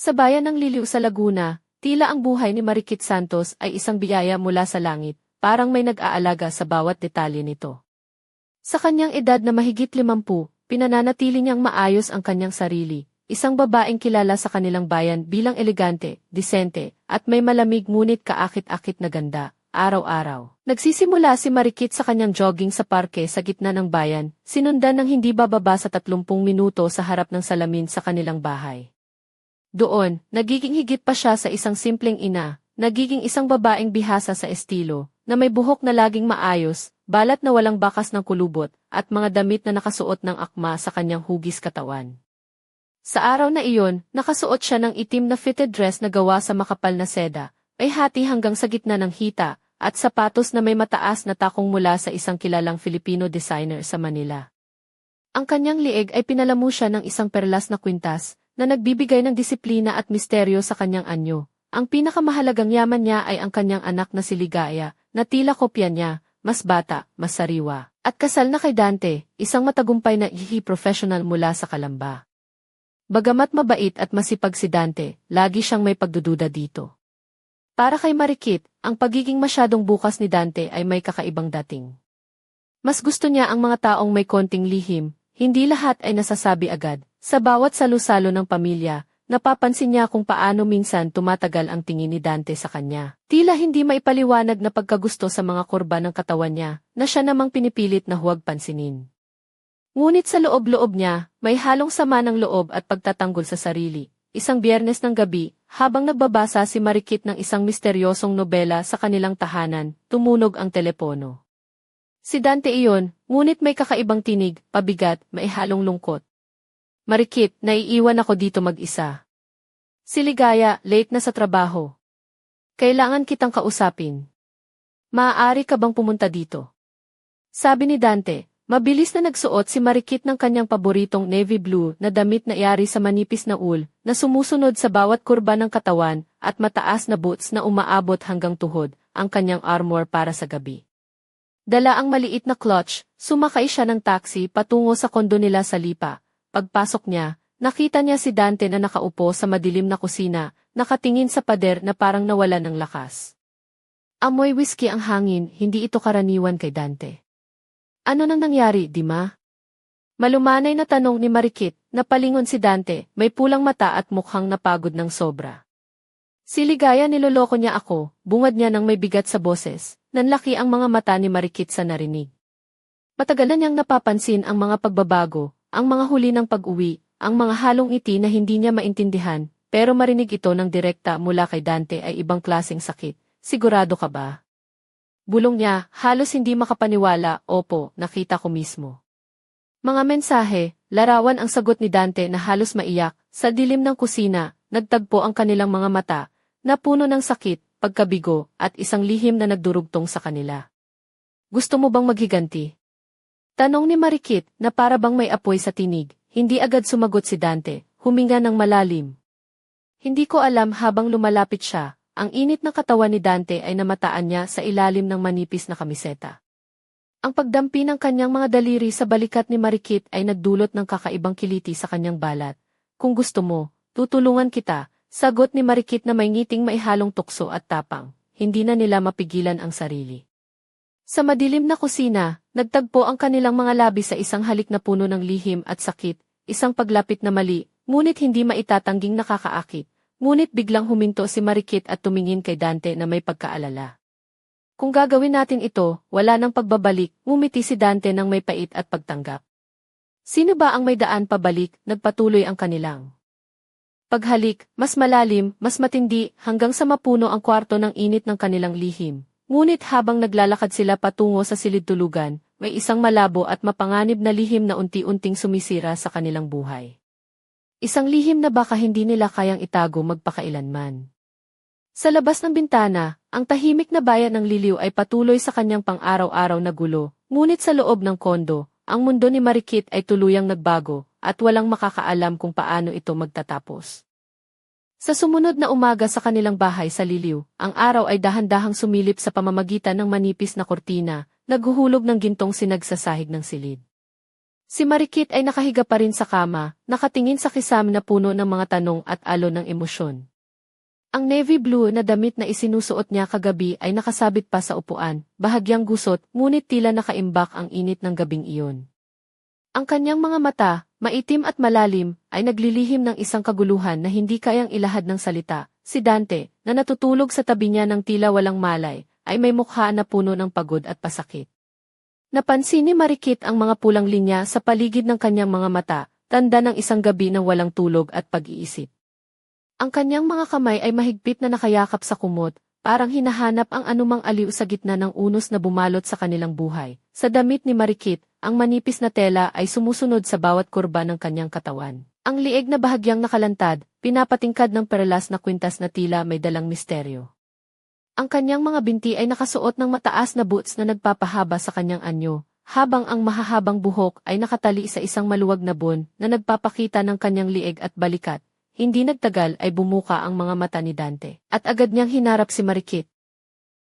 Sa bayan ng Liliw sa Laguna, tila ang buhay ni Marikit Santos ay isang biyaya mula sa langit, parang may nag-aalaga sa bawat detalye nito. Sa kanyang edad na mahigit limampu, pinananatili niyang maayos ang kanyang sarili, isang babaeng kilala sa kanilang bayan bilang elegante, disente, at may malamig ngunit kaakit-akit na ganda, araw-araw. Nagsisimula si Marikit sa kanyang jogging sa parke sa gitna ng bayan, sinundan ng hindi bababa sa 30 minuto sa harap ng salamin sa kanilang bahay. Doon, nagiging higit pa siya sa isang simpleng ina, nagiging isang babaeng bihasa sa estilo, na may buhok na laging maayos, balat na walang bakas ng kulubot, at mga damit na nakasuot ng akma sa kanyang hugis katawan. Sa araw na iyon, nakasuot siya ng itim na fitted dress na gawa sa makapal na seda, ay hati hanggang sa gitna ng hita, at sapatos na may mataas na takong mula sa isang kilalang Filipino designer sa Manila. Ang kanyang lieg ay pinalamu siya ng isang perlas na kwintas, na nagbibigay ng disiplina at misteryo sa kanyang anyo. Ang pinakamahalagang yaman niya ay ang kanyang anak na si Ligaya, na tila kopya niya, mas bata, mas sariwa. At kasal na kay Dante, isang matagumpay na ihi professional mula sa Kalamba. Bagamat mabait at masipag si Dante, lagi siyang may pagdududa dito. Para kay Marikit, ang pagiging masyadong bukas ni Dante ay may kakaibang dating. Mas gusto niya ang mga taong may konting lihim, hindi lahat ay nasasabi agad. Sa bawat salusalo ng pamilya, napapansin niya kung paano minsan tumatagal ang tingin ni Dante sa kanya. Tila hindi maipaliwanag na pagkagusto sa mga kurba ng katawan niya, na siya namang pinipilit na huwag pansinin. Ngunit sa loob-loob niya, may halong sama ng loob at pagtatanggol sa sarili. Isang biyernes ng gabi, habang nagbabasa si Marikit ng isang misteryosong nobela sa kanilang tahanan, tumunog ang telepono. Si Dante iyon, ngunit may kakaibang tinig, pabigat, may halong lungkot. Marikit, naiiwan ako dito mag-isa. Si Ligaya, late na sa trabaho. Kailangan kitang kausapin. Maaari ka bang pumunta dito? Sabi ni Dante, mabilis na nagsuot si Marikit ng kanyang paboritong navy blue na damit na iari sa manipis na ul, na sumusunod sa bawat kurba ng katawan, at mataas na boots na umaabot hanggang tuhod, ang kanyang armor para sa gabi. Dala ang maliit na clutch, sumakay siya ng taxi patungo sa kondo nila sa Lipa. Pagpasok niya, nakita niya si Dante na nakaupo sa madilim na kusina, nakatingin sa pader na parang nawala ng lakas. Amoy whiskey ang hangin, hindi ito karaniwan kay Dante. Ano nang nangyari, di ma? Malumanay na tanong ni Marikit, napalingon si Dante, may pulang mata at mukhang napagod ng sobra. Si Ligaya niloloko niya ako, bungad niya ng may bigat sa boses, nanlaki ang mga mata ni Marikit sa narinig. Matagal na niyang napapansin ang mga pagbabago, ang mga huli ng pag-uwi, ang mga halong iti na hindi niya maintindihan, pero marinig ito ng direkta mula kay Dante ay ibang klaseng sakit. Sigurado ka ba? Bulong niya, halos hindi makapaniwala, opo, nakita ko mismo. Mga mensahe, larawan ang sagot ni Dante na halos maiyak, sa dilim ng kusina, nagtagpo ang kanilang mga mata, na puno ng sakit, pagkabigo, at isang lihim na nagdurugtong sa kanila. Gusto mo bang maghiganti? Tanong ni Marikit na para bang may apoy sa tinig, hindi agad sumagot si Dante, huminga ng malalim. Hindi ko alam habang lumalapit siya, ang init ng katawan ni Dante ay namataan niya sa ilalim ng manipis na kamiseta. Ang pagdampi ng kanyang mga daliri sa balikat ni Marikit ay nagdulot ng kakaibang kiliti sa kanyang balat. Kung gusto mo, tutulungan kita, sagot ni Marikit na may ngiting maihalong tukso at tapang. Hindi na nila mapigilan ang sarili. Sa madilim na kusina, nagtagpo ang kanilang mga labi sa isang halik na puno ng lihim at sakit, isang paglapit na mali, ngunit hindi maitatangging nakakaakit. Ngunit biglang huminto si Marikit at tumingin kay Dante na may pagkaalala. Kung gagawin natin ito, wala nang pagbabalik, ngumiti si Dante ng may pait at pagtanggap. Sino ba ang may daan pabalik, nagpatuloy ang kanilang. Paghalik, mas malalim, mas matindi, hanggang sa mapuno ang kwarto ng init ng kanilang lihim. Ngunit habang naglalakad sila patungo sa silid tulugan, may isang malabo at mapanganib na lihim na unti-unting sumisira sa kanilang buhay. Isang lihim na baka hindi nila kayang itago magpakailanman. Sa labas ng bintana, ang tahimik na bayan ng Liliw ay patuloy sa kanyang pang-araw-araw na gulo, ngunit sa loob ng kondo, ang mundo ni Marikit ay tuluyang nagbago, at walang makakaalam kung paano ito magtatapos. Sa sumunod na umaga sa kanilang bahay sa Liliw, ang araw ay dahan-dahang sumilip sa pamamagitan ng manipis na kortina, naghuhulog ng gintong sinagsasahig ng silid. Si Marikit ay nakahiga pa rin sa kama, nakatingin sa kisam na puno ng mga tanong at alon ng emosyon. Ang navy blue na damit na isinusuot niya kagabi ay nakasabit pa sa upuan, bahagyang gusot, ngunit tila nakaimbak ang init ng gabing iyon. Ang kanyang mga mata, maitim at malalim, ay naglilihim ng isang kaguluhan na hindi kayang ilahad ng salita. Si Dante, na natutulog sa tabi niya ng tila walang malay, ay may mukha na puno ng pagod at pasakit. Napansin ni Marikit ang mga pulang linya sa paligid ng kanyang mga mata, tanda ng isang gabi ng walang tulog at pag-iisip. Ang kanyang mga kamay ay mahigpit na nakayakap sa kumot, parang hinahanap ang anumang aliw sa gitna ng unos na bumalot sa kanilang buhay. Sa damit ni Marikit, ang manipis na tela ay sumusunod sa bawat kurba ng kanyang katawan. Ang lieg na bahagyang nakalantad, pinapatingkad ng perlas na kwintas na tila may dalang misteryo. Ang kanyang mga binti ay nakasuot ng mataas na boots na nagpapahaba sa kanyang anyo, habang ang mahahabang buhok ay nakatali sa isang maluwag na bon na nagpapakita ng kanyang lieg at balikat. Hindi nagtagal ay bumuka ang mga mata ni Dante, at agad niyang hinarap si Marikit.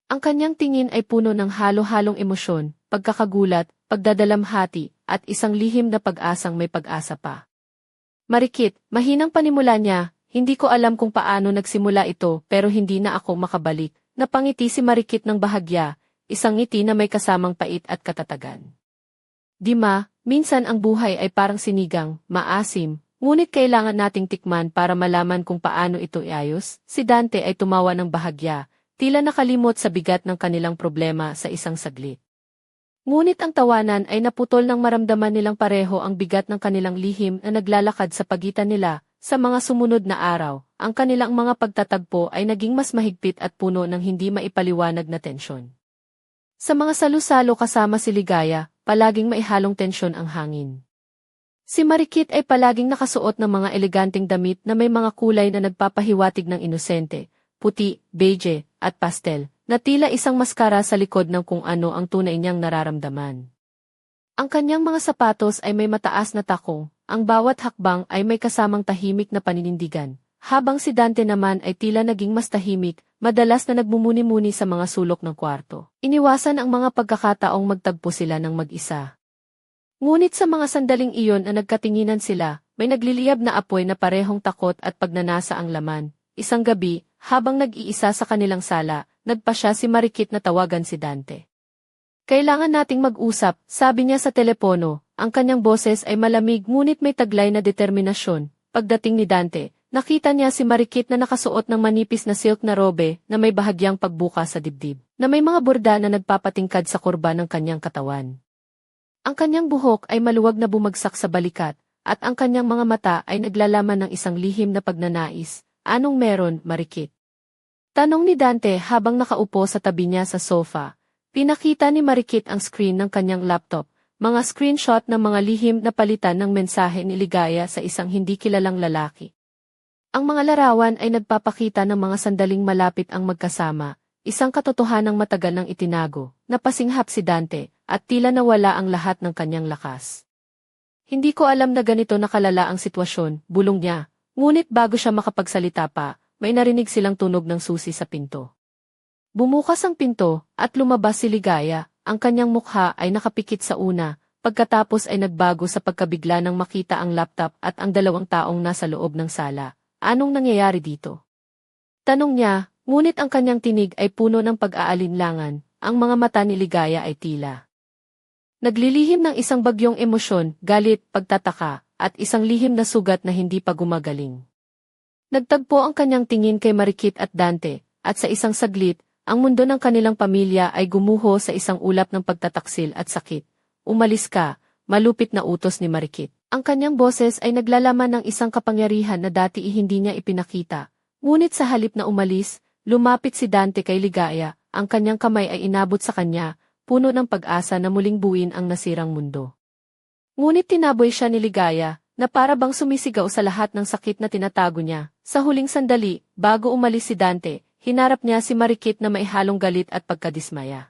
Ang kanyang tingin ay puno ng halo-halong emosyon, pagkakagulat, pagdadalamhati, at isang lihim na pag-asang may pag-asa pa. Marikit, mahinang panimula niya, hindi ko alam kung paano nagsimula ito pero hindi na ako makabalik, Napangiti si Marikit ng bahagya, isang ngiti na may kasamang pait at katatagan. Dima, minsan ang buhay ay parang sinigang, maasim, ngunit kailangan nating tikman para malaman kung paano ito iayos. Si Dante ay tumawa ng bahagya, tila nakalimot sa bigat ng kanilang problema sa isang saglit. Ngunit ang tawanan ay naputol nang maramdaman nilang pareho ang bigat ng kanilang lihim na naglalakad sa pagitan nila, sa mga sumunod na araw, ang kanilang mga pagtatagpo ay naging mas mahigpit at puno ng hindi maipaliwanag na tensyon. Sa mga salusalo kasama si Ligaya, palaging maihalong tensyon ang hangin. Si Marikit ay palaging nakasuot ng mga eleganteng damit na may mga kulay na nagpapahiwatig ng inosente, puti, beige, at pastel, na tila isang maskara sa likod ng kung ano ang tunay niyang nararamdaman. Ang kanyang mga sapatos ay may mataas na takong, ang bawat hakbang ay may kasamang tahimik na paninindigan, habang si Dante naman ay tila naging mas tahimik, madalas na nagmumuni-muni sa mga sulok ng kwarto. Iniwasan ang mga pagkakataong magtagpo sila ng mag-isa. Ngunit sa mga sandaling iyon na nagkatinginan sila, may nagliliyab na apoy na parehong takot at pagnanasa ang laman. Isang gabi, habang nag-iisa sa kanilang sala, nagpa siya si Marikit na tawagan si Dante. Kailangan nating mag-usap, sabi niya sa telepono, ang kanyang boses ay malamig ngunit may taglay na determinasyon. Pagdating ni Dante, nakita niya si Marikit na nakasuot ng manipis na silk na robe na may bahagyang pagbuka sa dibdib, na may mga borda na nagpapatingkad sa kurba ng kanyang katawan. Ang kanyang buhok ay maluwag na bumagsak sa balikat, at ang kanyang mga mata ay naglalaman ng isang lihim na pagnanais. Anong meron, Marikit? Tanong ni Dante habang nakaupo sa tabi niya sa sofa. Pinakita ni Marikit ang screen ng kanyang laptop, mga screenshot ng mga lihim na palitan ng mensahe ni Ligaya sa isang hindi kilalang lalaki. Ang mga larawan ay nagpapakita ng mga sandaling malapit ang magkasama, isang katotohanang matagal nang itinago, napasinghap si Dante, at tila nawala ang lahat ng kanyang lakas. Hindi ko alam na ganito nakalala ang sitwasyon, bulong niya, ngunit bago siya makapagsalita pa, may narinig silang tunog ng susi sa pinto. Bumukas ang pinto, at lumabas si Ligaya, ang kanyang mukha ay nakapikit sa una, pagkatapos ay nagbago sa pagkabigla nang makita ang laptop at ang dalawang taong nasa loob ng sala. Anong nangyayari dito? Tanong niya, ngunit ang kanyang tinig ay puno ng pag-aalinlangan, ang mga mata ni Ligaya ay tila. Naglilihim ng isang bagyong emosyon, galit, pagtataka, at isang lihim na sugat na hindi pa gumagaling. Nagtagpo ang kanyang tingin kay Marikit at Dante, at sa isang saglit, ang mundo ng kanilang pamilya ay gumuho sa isang ulap ng pagtataksil at sakit. Umalis ka, malupit na utos ni Marikit. Ang kanyang boses ay naglalaman ng isang kapangyarihan na dati hindi niya ipinakita. Ngunit sa halip na umalis, lumapit si Dante kay Ligaya, ang kanyang kamay ay inabot sa kanya, puno ng pag-asa na muling buuin ang nasirang mundo. Ngunit tinaboy siya ni Ligaya, na para bang sumisigaw sa lahat ng sakit na tinatago niya. Sa huling sandali, bago umalis si Dante, hinarap niya si Marikit na maihalong galit at pagkadismaya.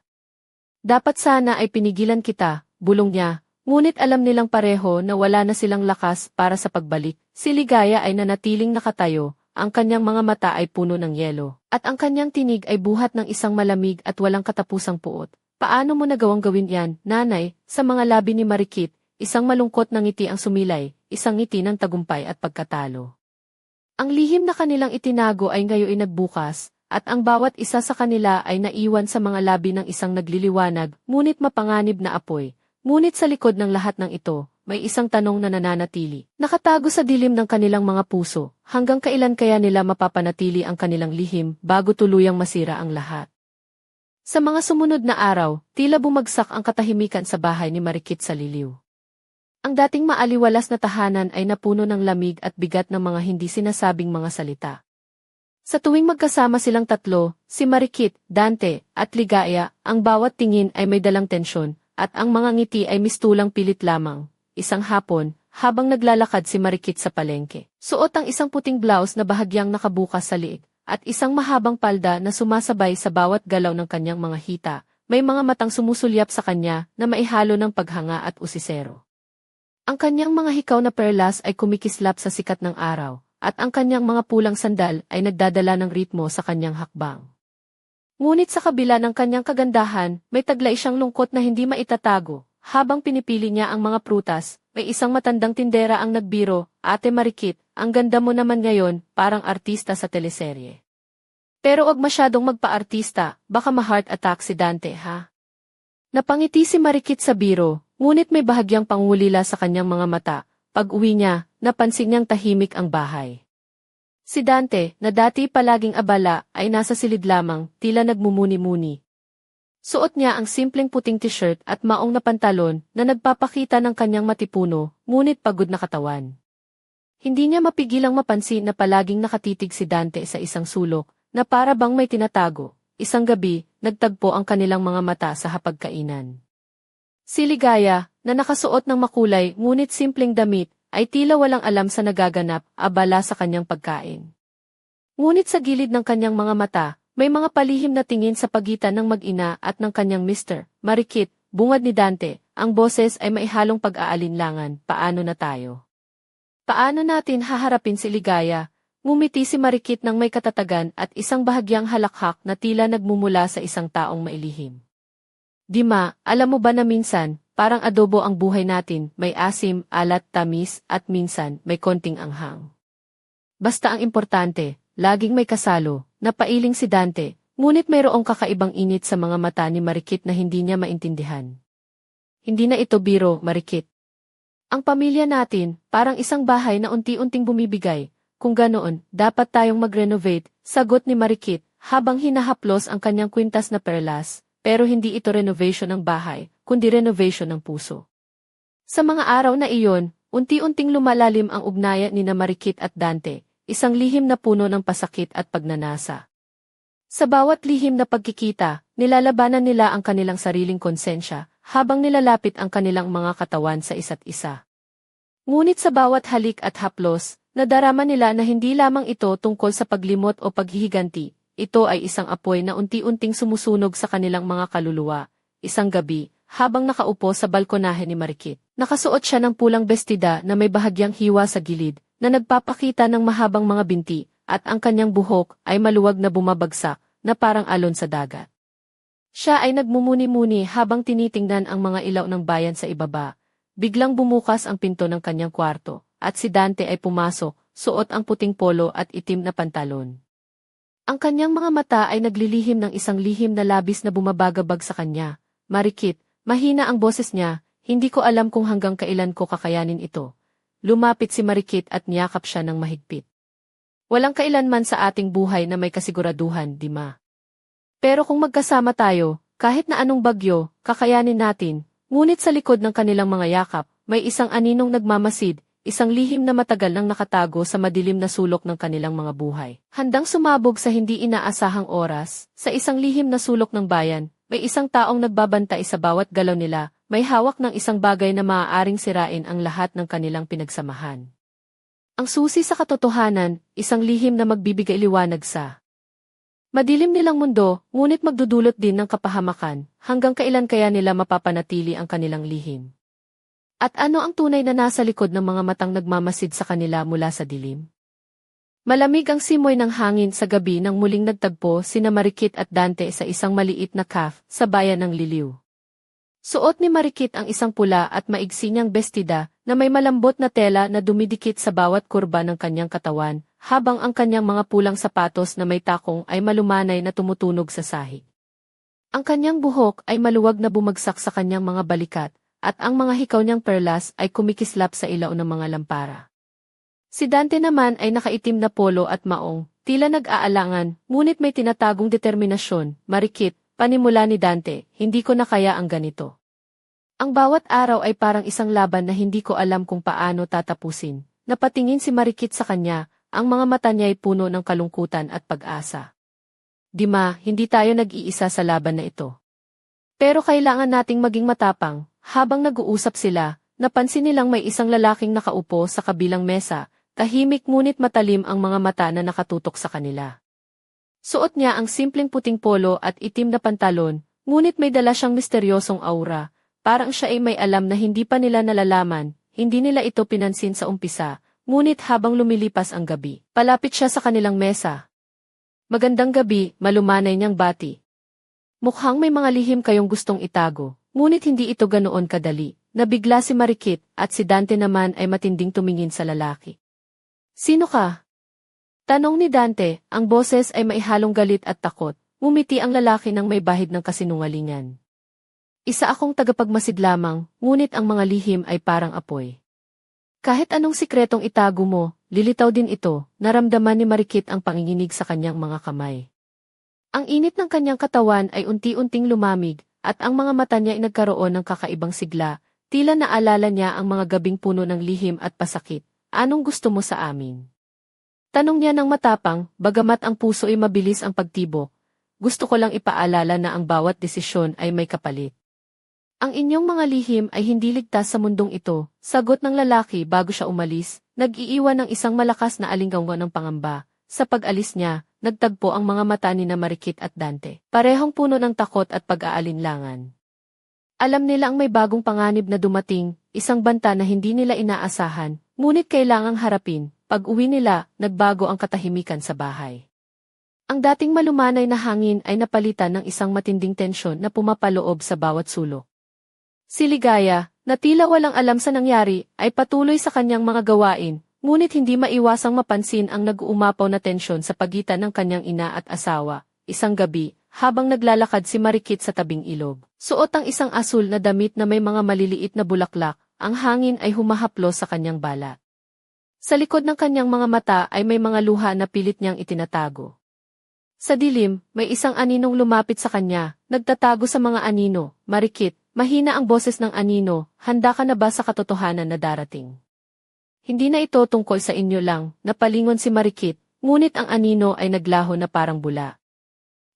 Dapat sana ay pinigilan kita, bulong niya, ngunit alam nilang pareho na wala na silang lakas para sa pagbalik. Si Ligaya ay nanatiling nakatayo, ang kanyang mga mata ay puno ng yelo, at ang kanyang tinig ay buhat ng isang malamig at walang katapusang puot. Paano mo nagawang gawin yan, nanay, sa mga labi ni Marikit, isang malungkot na ngiti ang sumilay, isang ngiti ng tagumpay at pagkatalo. Ang lihim na kanilang itinago ay ngayon nagbukas, at ang bawat isa sa kanila ay naiwan sa mga labi ng isang nagliliwanag, ngunit mapanganib na apoy. Ngunit sa likod ng lahat ng ito, may isang tanong na nananatili. Nakatago sa dilim ng kanilang mga puso, hanggang kailan kaya nila mapapanatili ang kanilang lihim bago tuluyang masira ang lahat. Sa mga sumunod na araw, tila bumagsak ang katahimikan sa bahay ni Marikit sa liliw. Ang dating maaliwalas na tahanan ay napuno ng lamig at bigat ng mga hindi sinasabing mga salita. Sa tuwing magkasama silang tatlo, si Marikit, Dante, at Ligaya, ang bawat tingin ay may dalang tensyon, at ang mga ngiti ay mistulang pilit lamang. Isang hapon, habang naglalakad si Marikit sa palengke, suot ang isang puting blouse na bahagyang nakabukas sa liig, at isang mahabang palda na sumasabay sa bawat galaw ng kanyang mga hita, may mga matang sumusulyap sa kanya na maihalo ng paghanga at usisero. Ang kanyang mga hikaw na perlas ay kumikislap sa sikat ng araw, at ang kanyang mga pulang sandal ay nagdadala ng ritmo sa kanyang hakbang. Ngunit sa kabila ng kanyang kagandahan, may taglay siyang lungkot na hindi maitatago. Habang pinipili niya ang mga prutas, may isang matandang tindera ang nagbiro, Ate Marikit, ang ganda mo naman ngayon, parang artista sa teleserye. Pero wag masyadong magpa-artista, baka ma-heart attack si Dante ha. Napangiti si Marikit sa biro, ngunit may bahagyang pangulila sa kanyang mga mata, pag uwi niya, napansin niyang tahimik ang bahay. Si Dante, na dati palaging abala, ay nasa silid lamang, tila nagmumuni-muni. Suot niya ang simpleng puting t-shirt at maong na pantalon na nagpapakita ng kanyang matipuno, ngunit pagod na katawan. Hindi niya mapigilang mapansin na palaging nakatitig si Dante sa isang sulok, na para bang may tinatago. Isang gabi, nagtagpo ang kanilang mga mata sa hapagkainan. Si Ligaya, na nakasuot ng makulay ngunit simpleng damit, ay tila walang alam sa nagaganap, abala sa kanyang pagkain. Ngunit sa gilid ng kanyang mga mata, may mga palihim na tingin sa pagitan ng mag-ina at ng kanyang Mr. Marikit, bungad ni Dante, ang boses ay maihalong pag-aalinlangan, paano na tayo? Paano natin haharapin si Ligaya? Ngumiti si Marikit ng may katatagan at isang bahagyang halakhak na tila nagmumula sa isang taong mailihim. Dima, alam mo ba na minsan, Parang adobo ang buhay natin, may asim, alat, tamis, at minsan, may konting anghang. Basta ang importante, laging may kasalo, napailing si Dante, ngunit mayroong kakaibang init sa mga mata ni Marikit na hindi niya maintindihan. Hindi na ito biro, Marikit. Ang pamilya natin, parang isang bahay na unti-unting bumibigay, kung ganoon, dapat tayong mag-renovate, sagot ni Marikit, habang hinahaplos ang kanyang kwintas na perlas, pero hindi ito renovation ng bahay, kundi renovation ng puso. Sa mga araw na iyon, unti-unting lumalalim ang ugnayan ni Marikit at Dante, isang lihim na puno ng pasakit at pagnanasa. Sa bawat lihim na pagkikita, nilalabanan nila ang kanilang sariling konsensya, habang nilalapit ang kanilang mga katawan sa isa't isa. Ngunit sa bawat halik at haplos, nadarama nila na hindi lamang ito tungkol sa paglimot o paghihiganti, ito ay isang apoy na unti-unting sumusunog sa kanilang mga kaluluwa. Isang gabi, habang nakaupo sa balkonahe ni Marikit. Nakasuot siya ng pulang bestida na may bahagyang hiwa sa gilid, na nagpapakita ng mahabang mga binti, at ang kanyang buhok ay maluwag na bumabagsak, na parang alon sa dagat. Siya ay nagmumuni-muni habang tinitingnan ang mga ilaw ng bayan sa ibaba. Biglang bumukas ang pinto ng kanyang kwarto, at si Dante ay pumasok, suot ang puting polo at itim na pantalon. Ang kanyang mga mata ay naglilihim ng isang lihim na labis na bumabagabag sa kanya. Marikit, Mahina ang boses niya, hindi ko alam kung hanggang kailan ko kakayanin ito. Lumapit si Marikit at niyakap siya ng mahigpit. Walang kailanman sa ating buhay na may kasiguraduhan, di ma. Pero kung magkasama tayo, kahit na anong bagyo, kakayanin natin, ngunit sa likod ng kanilang mga yakap, may isang aninong nagmamasid, isang lihim na matagal nang nakatago sa madilim na sulok ng kanilang mga buhay. Handang sumabog sa hindi inaasahang oras, sa isang lihim na sulok ng bayan, may isang taong nagbabantay sa bawat galaw nila, may hawak ng isang bagay na maaaring sirain ang lahat ng kanilang pinagsamahan. Ang susi sa katotohanan, isang lihim na magbibigay liwanag sa madilim nilang mundo, ngunit magdudulot din ng kapahamakan, hanggang kailan kaya nila mapapanatili ang kanilang lihim. At ano ang tunay na nasa likod ng mga matang nagmamasid sa kanila mula sa dilim? Malamig ang simoy ng hangin sa gabi nang muling nagtagpo sina Marikit at Dante sa isang maliit na caf sa bayan ng Liliw. Suot ni Marikit ang isang pula at maigsi niyang bestida na may malambot na tela na dumidikit sa bawat kurba ng kanyang katawan, habang ang kanyang mga pulang sapatos na may takong ay malumanay na tumutunog sa sahig. Ang kanyang buhok ay maluwag na bumagsak sa kanyang mga balikat, at ang mga hikaw niyang perlas ay kumikislap sa ilaw ng mga lampara. Si Dante naman ay nakaitim na polo at maong, tila nag-aalangan, ngunit may tinatagong determinasyon, marikit, panimula ni Dante, hindi ko na kaya ang ganito. Ang bawat araw ay parang isang laban na hindi ko alam kung paano tatapusin. Napatingin si Marikit sa kanya, ang mga mata niya ay puno ng kalungkutan at pag-asa. Dima, hindi tayo nag-iisa sa laban na ito. Pero kailangan nating maging matapang, habang nag-uusap sila, napansin nilang may isang lalaking nakaupo sa kabilang mesa, tahimik ngunit matalim ang mga mata na nakatutok sa kanila. Suot niya ang simpleng puting polo at itim na pantalon, ngunit may dala siyang misteryosong aura, parang siya ay may alam na hindi pa nila nalalaman, hindi nila ito pinansin sa umpisa, ngunit habang lumilipas ang gabi, palapit siya sa kanilang mesa. Magandang gabi, malumanay niyang bati. Mukhang may mga lihim kayong gustong itago, ngunit hindi ito ganoon kadali, nabigla si Marikit at si Dante naman ay matinding tumingin sa lalaki. Sino ka? Tanong ni Dante, ang boses ay maihalong galit at takot, ngumiti ang lalaki ng may bahid ng kasinungalingan. Isa akong tagapagmasid lamang, ngunit ang mga lihim ay parang apoy. Kahit anong sikretong itago mo, lilitaw din ito, naramdaman ni Marikit ang panginginig sa kanyang mga kamay. Ang init ng kanyang katawan ay unti-unting lumamig, at ang mga mata niya ay nagkaroon ng kakaibang sigla, tila naalala niya ang mga gabing puno ng lihim at pasakit. Anong gusto mo sa amin? Tanong niya ng matapang, bagamat ang puso ay mabilis ang pagtibok. Gusto ko lang ipaalala na ang bawat desisyon ay may kapalit. Ang inyong mga lihim ay hindi ligtas sa mundong ito, sagot ng lalaki bago siya umalis, nag-iiwan ng isang malakas na alinggawan ng pangamba. Sa pag-alis niya, nagtagpo ang mga mata ni na Marikit at Dante, parehong puno ng takot at pag-aalinlangan. Alam nila ang may bagong panganib na dumating, isang banta na hindi nila inaasahan, ngunit kailangang harapin, pag uwi nila, nagbago ang katahimikan sa bahay. Ang dating malumanay na hangin ay napalitan ng isang matinding tensyon na pumapaloob sa bawat sulok. Si Ligaya, na tila walang alam sa nangyari, ay patuloy sa kanyang mga gawain, ngunit hindi maiwasang mapansin ang nag-uumapaw na tensyon sa pagitan ng kanyang ina at asawa. Isang gabi, habang naglalakad si Marikit sa tabing ilog, suot ang isang asul na damit na may mga maliliit na bulaklak, ang hangin ay humahaplo sa kanyang balat. Sa likod ng kanyang mga mata ay may mga luha na pilit niyang itinatago. Sa dilim, may isang aninong lumapit sa kanya, nagtatago sa mga anino, marikit, mahina ang boses ng anino, handa ka na ba sa katotohanan na darating? Hindi na ito tungkol sa inyo lang, napalingon si Marikit, ngunit ang anino ay naglaho na parang bula.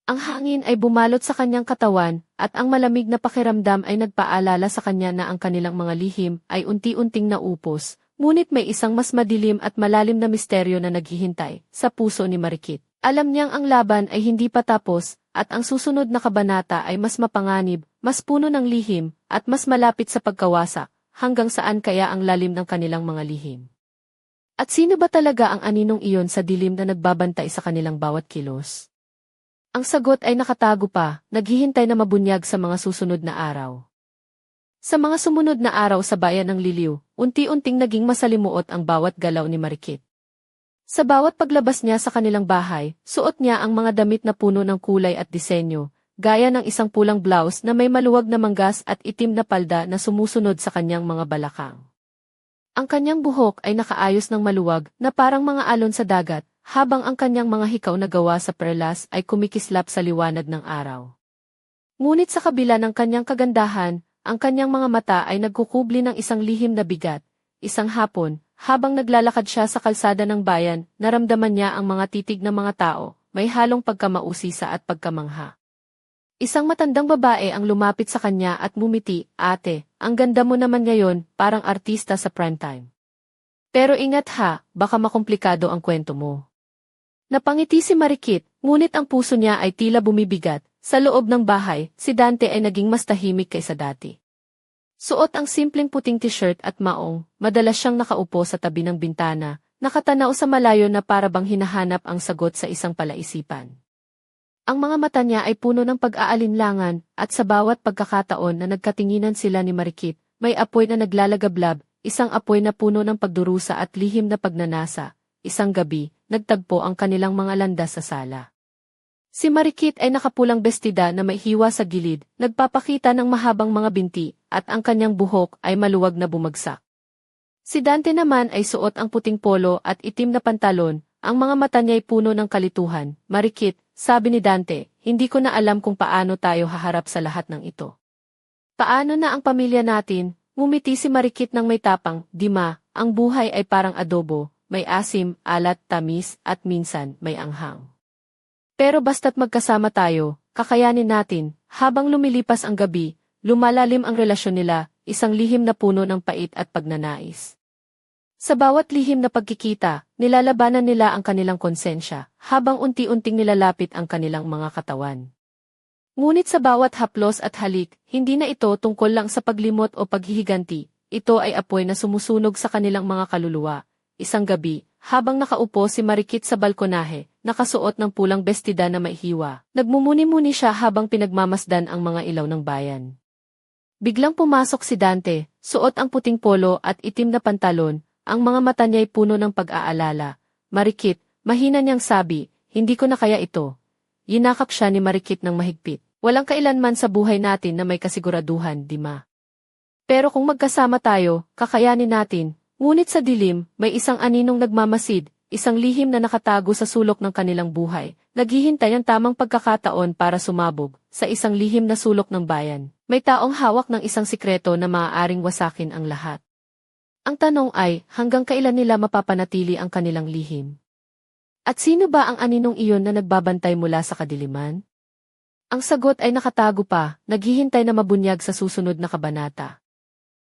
Ang hangin ay bumalot sa kanyang katawan, at ang malamig na pakiramdam ay nagpaalala sa kanya na ang kanilang mga lihim ay unti-unting naupos, ngunit may isang mas madilim at malalim na misteryo na naghihintay sa puso ni Marikit. Alam niyang ang laban ay hindi pa tapos, at ang susunod na kabanata ay mas mapanganib, mas puno ng lihim, at mas malapit sa pagkawasak, hanggang saan kaya ang lalim ng kanilang mga lihim. At sino ba talaga ang aninong iyon sa dilim na nagbabantay sa kanilang bawat kilos? Ang sagot ay nakatago pa, naghihintay na mabunyag sa mga susunod na araw. Sa mga sumunod na araw sa bayan ng Liliw, unti-unting naging masalimuot ang bawat galaw ni Marikit. Sa bawat paglabas niya sa kanilang bahay, suot niya ang mga damit na puno ng kulay at disenyo, gaya ng isang pulang blouse na may maluwag na manggas at itim na palda na sumusunod sa kanyang mga balakang. Ang kanyang buhok ay nakaayos ng maluwag na parang mga alon sa dagat, habang ang kanyang mga hikaw na gawa sa perlas ay kumikislap sa liwanag ng araw. Ngunit sa kabila ng kanyang kagandahan, ang kanyang mga mata ay nagkukubli ng isang lihim na bigat. Isang hapon, habang naglalakad siya sa kalsada ng bayan, naramdaman niya ang mga titig ng mga tao, may halong pagkamausisa at pagkamangha. Isang matandang babae ang lumapit sa kanya at mumiti, Ate, ang ganda mo naman ngayon, parang artista sa primetime. Pero ingat ha, baka makomplikado ang kwento mo. Napangiti si Marikit, ngunit ang puso niya ay tila bumibigat. Sa loob ng bahay, si Dante ay naging mas tahimik kaysa dati. Suot ang simpleng puting t-shirt at maong, madalas siyang nakaupo sa tabi ng bintana, nakatanaw sa malayo na para bang hinahanap ang sagot sa isang palaisipan. Ang mga mata niya ay puno ng pag-aalinlangan, at sa bawat pagkakataon na nagkatinginan sila ni Marikit, may apoy na naglalagablab, isang apoy na puno ng pagdurusa at lihim na pagnanasa. Isang gabi, nagtagpo ang kanilang mga landas sa sala. Si Marikit ay nakapulang bestida na may hiwa sa gilid, nagpapakita ng mahabang mga binti, at ang kanyang buhok ay maluwag na bumagsak. Si Dante naman ay suot ang puting polo at itim na pantalon, ang mga mata niya ay puno ng kalituhan. Marikit, sabi ni Dante, hindi ko na alam kung paano tayo haharap sa lahat ng ito. Paano na ang pamilya natin? Ngumiti si Marikit ng may tapang, Dima, ang buhay ay parang adobo, may asim, alat, tamis, at minsan may anghang. Pero basta't magkasama tayo, kakayanin natin, habang lumilipas ang gabi, lumalalim ang relasyon nila, isang lihim na puno ng pait at pagnanais. Sa bawat lihim na pagkikita, nilalabanan nila ang kanilang konsensya, habang unti-unting nilalapit ang kanilang mga katawan. Ngunit sa bawat haplos at halik, hindi na ito tungkol lang sa paglimot o paghihiganti, ito ay apoy na sumusunog sa kanilang mga kaluluwa. Isang gabi, habang nakaupo si Marikit sa balkonahe, nakasuot ng pulang bestida na maihiwa, nagmumuni-muni siya habang pinagmamasdan ang mga ilaw ng bayan. Biglang pumasok si Dante, suot ang puting polo at itim na pantalon, ang mga mata niya'y puno ng pag-aalala. Marikit, mahina niyang sabi, hindi ko na kaya ito. Yinakap siya ni Marikit ng mahigpit. Walang kailanman sa buhay natin na may kasiguraduhan, di ma. Pero kung magkasama tayo, kakayanin natin. Ngunit sa dilim, may isang aninong nagmamasid, isang lihim na nakatago sa sulok ng kanilang buhay. Naghihintay ang tamang pagkakataon para sumabog sa isang lihim na sulok ng bayan. May taong hawak ng isang sikreto na maaaring wasakin ang lahat. Ang tanong ay, hanggang kailan nila mapapanatili ang kanilang lihim? At sino ba ang aninong iyon na nagbabantay mula sa kadiliman? Ang sagot ay nakatago pa, naghihintay na mabunyag sa susunod na kabanata.